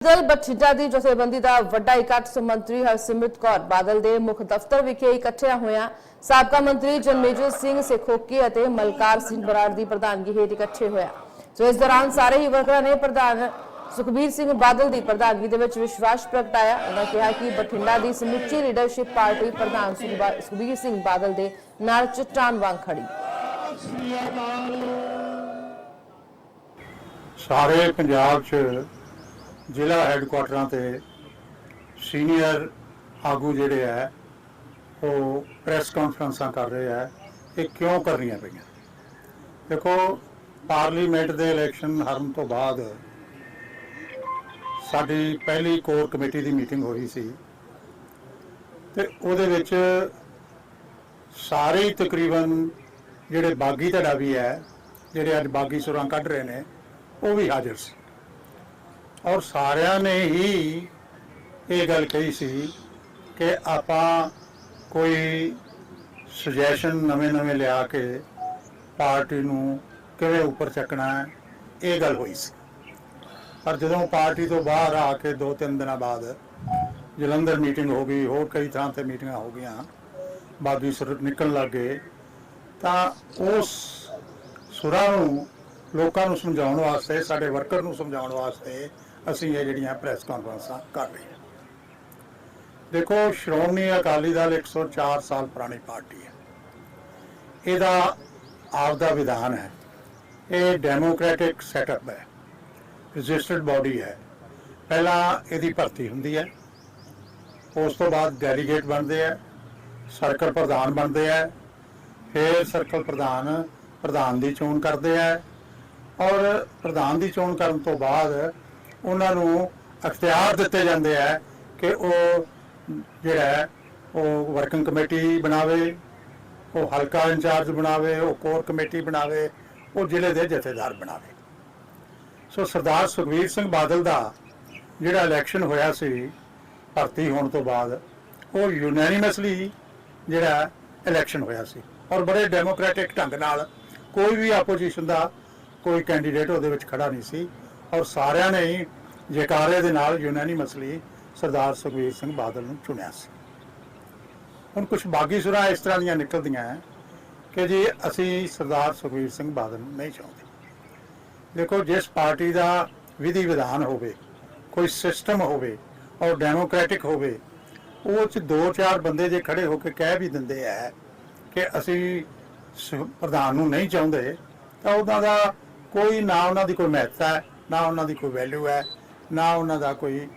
ਦਲ ਬਠਿੰਡਾ ਦੀ ਜਥੇਬੰਦੀ ਦਾ ਵੱਡਾ ਇਕੱਠ ਮੰਤਰੀ ਹਰਸਿਮਰਤ ਕੌਰ ਬਾਦਲ ਦੇ ਮੁੱਖ ਦਫ਼ਤਰ ਵਿਖੇ ਇਕੱਠਿਆ ਹੋਇਆ। ਸਾਬਕਾ ਮੰਤਰੀ ਜਨਮੇਜਰ ਸਿੰਘ ਸੇਖੋਕੀ ਅਤੇ ਮਲਕਾਰ ਸਿੰਘ ਬਰਾੜ ਦੀ ਪ੍ਰਧਾਨਗੀ ਹੇਠ ਇਕੱਠੇ ਹੋਇਆ। ਸੋ ਇਸ ਦੌਰਾਨ ਸਾਰੇ ਹੀ ਵਰਕਰਾਂ ਨੇ ਪ੍ਰਧਾਨ ਸੁਖਬੀਰ ਸਿੰਘ ਬਾਦਲ ਦੀ ਪ੍ਰਧਾਨਗੀ ਦੇ ਵਿੱਚ ਵਿਸ਼ਵਾਸ ਪ੍ਰਗਟਾਇਆ ਉਹਨਾਂ ਕਿਹਾ ਕਿ ਬਠਿੰਡਾ ਦੀ ਸਮੁੱਚੀ ਲੀਡਰਸ਼ਿਪ ਪਾਰਟੀ ਪ੍ਰਧਾਨ ਸੁਖਬੀਰ ਸਿੰਘ ਬਾਦਲ ਦੇ ਨਾਲ ਚਟਾਨ ਵਾਂਗ ਖੜੀ। ਸਾਰੇ ਪੰਜਾਬ 'ਚ ਜ਼ਿਲ੍ਹਾ ਹੈੱਡਕੁਆਟਰਾਂ ਤੇ ਸੀਨੀਅਰ ਆਗੂ ਜਿਹੜੇ ਆ, ਉਹ ਪ੍ਰੈਸ ਕਾਨਫਰੰਸਾਂ ਕਰ ਰਹੇ ਆ, ਇਹ ਕਿਉਂ ਕਰਨੀਆਂ ਪਈਆਂ? ਦੇਖੋ ਪਾਰਲੀਮੈਂਟ ਦੇ ਇਲੈਕਸ਼ਨ ਹਰਨ ਤੋਂ ਬਾਅਦ ਸਾਡੀ ਪਹਿਲੀ ਕੋਰ ਕਮੇਟੀ ਦੀ ਮੀਟਿੰਗ ਹੋਈ ਸੀ ਤੇ ਉਹਦੇ ਵਿੱਚ ਸਾਰੇ ਹੀ ਤਕਰੀਬਨ ਜਿਹੜੇ ਬਾਗੀ ਧੜਾ ਵੀ ਹੈ, ਜਿਹੜੇ ਅੱਜ ਬਾਗੀ ਸੁਰਾਂ ਕੱਢ ਰਹੇ ਨੇ, ਉਹ ਵੀ ਹਾਜ਼ਰ ਸੀ। ਔਰ ਸਾਰਿਆਂ ਨੇ ਹੀ ਇਹ ਗੱਲ ਕਹੀ ਸੀ ਕਿ ਆਪਾਂ ਕੋਈ ਸੁਜੈਸ਼ਨ ਨਵੇਂ-ਨਵੇਂ ਲਿਆ ਕੇ ਪਾਰਟੀ ਨੂੰ ਕਿਵੇਂ ਉੱਪਰ ਚੱਕਣਾ ਹੈ, ਇਹ ਗੱਲ ਹੋਈ ਸੀ। ਪਰ ਜਦੋਂ ਪਾਰਟੀ ਤੋਂ ਬਾਹਰ ਆ ਕੇ ਦੋ ਤਿੰਨ ਦਿਨਾਂ ਬਾਅਦ ਜਲੰਧਰ ਮੀਟਿੰਗ ਹੋ ਗਈ, ਹੋਰ ਕਈ ਥਾਂ ਤੇ ਮੀਟਿੰਗਾਂ ਹੋ ਗਈਆਂ ਬਾਗੀ ਸੁਰ ਨਿਕਲਣ ਲੱਗੇ ਤਾਂ ਉਸ ਸੁਰਾਂ ਨੂੰ ਲੋਕਾਂ ਨੂੰ ਸਮਝਾਉਣ ਵਾਸਤੇ, ਸਾਡੇ ਵਰਕਰ ਨੂੰ ਸਮਝਾਉਣ ਵਾਸਤੇ ਅਸੀਂ ਇਹ ਜਿਹੜੀਆਂ ਪ੍ਰੈਸ ਕਾਨਫਰੰਸਾਂ ਕਰ ਰਹੇ ਹਾਂ। ਦੇਖੋ, ਸ਼੍ਰੋਮਣੀ ਅਕਾਲੀ ਦਲ 104 ਸਾਲ ਪੁਰਾਣੀ ਪਾਰਟੀ ਹੈ। ਇਹਦਾ ਆਪਦਾ ਵਿਧਾਨ ਹੈ। ਇਹ ਡੈਮੋਕ੍ਰੈਟਿਕ ਸੈਟਅਪ ਹੈ। ਰਜਿਸਟਰਡ ਬਾਡੀ ਹੈ। ਪਹਿਲਾਂ ਇਹਦੀ ਭਰਤੀ ਹੁੰਦੀ ਹੈ। ਉਸ ਤੋਂ ਬਾਅਦ ਡੈਲੀਗੇਟ ਬਣਦੇ ਆ ਸਰਕਲ ਪ੍ਰਧਾਨ ਬਣਦੇ ਆ ਫਿਰ ਸਰਕਲ ਪ੍ਰਧਾਨ ਪ੍ਰਧਾਨ ਦੀ ਚੋਣ ਕਰਦੇ ਆ ਔਰ ਪ੍ਰਧਾਨ ਦੀ ਚੋਣ ਕਰਨ ਤੋਂ ਬਾਅਦ ਉਹਨਾਂ ਨੂੰ ਅਖਤਿਆਰ ਦਿੱਤੇ ਜਾਂਦੇ ਆ ਕਿ ਉਹ ਜਿਹੜਾ ਉਹ ਵਰਕਿੰਗ ਕਮੇਟੀ ਬਣਾਵੇ, ਉਹ ਹਲਕਾ ਇੰਚਾਰਜ ਬਣਾਵੇ, ਉਹ ਕੋਰ ਕਮੇਟੀ ਬਣਾਵੇ, ਉਹ ਜ਼ਿਲ੍ਹੇ ਦੇ ਜਥੇਦਾਰ ਬਣਾਵੇ। ਸੋ ਸਰਦਾਰ ਸੁਖਵੀਰ ਸਿੰਘ ਬਾਦਲ ਦਾ ਜਿਹੜਾ ਇਲੈਕਸ਼ਨ ਹੋਇਆ ਸੀ, ਭਰਤੀ ਹੋਣ ਤੋਂ ਬਾਅਦ, ਉਹ ਯੂਨੈਨਿਮਸਲੀ ਜਿਹੜਾ ਇਲੈਕਸ਼ਨ ਹੋਇਆ ਸੀ ਔਰ ਬੜੇ ਡੈਮੋਕ੍ਰੈਟਿਕ ਢੰਗ ਨਾਲ ਕੋਈ ਵੀ ਆਪੋਜੀਸ਼ਨ ਦਾ ਕੋਈ ਕੈਂਡੀਡੇਟ ਉਹਦੇ ਵਿੱਚ ਖੜਾ ਨਹੀਂ ਸੀ। ਔਰ ਸਾਰਿਆਂ ਨੇ ਹੀ ਜੈਕਾਰੇ ਦੇ ਨਾਲ ਯੂਨੈਨਿਮਸਲੀ ਸਰਦਾਰ ਸੁਖਵੀਰ ਸਿੰਘ ਬਾਦਲ ਨੂੰ ਚੁਣਿਆ ਸੀ। ਹੁਣ ਕੁਝ ਬਾਗੀ ਸੁਰਾਂ ਇਸ ਤਰ੍ਹਾਂ ਦੀਆਂ ਨਿਕਲਦੀਆਂ ਹੈ ਕਿ ਜੀ ਅਸੀਂ ਸਰਦਾਰ ਸੁਖਵੀਰ ਸਿੰਘ ਬਾਦਲ ਨੂੰ ਨਹੀਂ ਚਾਹੁੰਦੇ। ਦੇਖੋ, ਜਿਸ ਪਾਰਟੀ ਦਾ ਵਿਧੀ ਵਿਧਾਨ ਹੋਵੇ, ਕੋਈ ਸਿਸਟਮ ਹੋਵੇ ਔਰ ਡੈਮੋਕ੍ਰੈਟਿਕ ਹੋਵੇ, ਉਹ ਚ ਦੋ ਚਾਰ ਬੰਦੇ ਜੇ ਖੜੇ ਹੋ ਕੇ ਕਹਿ ਵੀ ਦਿੰਦੇ ਆ ਕਿ ਅਸੀਂ ਪ੍ਰਧਾਨ ਨੂੰ ਨਹੀਂ ਚਾਹੁੰਦੇ, ਤਾਂ ਉਹਨਾਂ ਦਾ ਕੋਈ ਨਾ ਉਹਨਾਂ ਦੀ ਕੋਈ ਮਹੱਤਤਾ ਹੈ। ਨਾ ਉਹਨਾਂ ਦੀ ਕੋਈ ਵੈਲਿਊ ਹੈ ਨਾ ਉਹਨਾਂ ਦਾ ਕੋਈ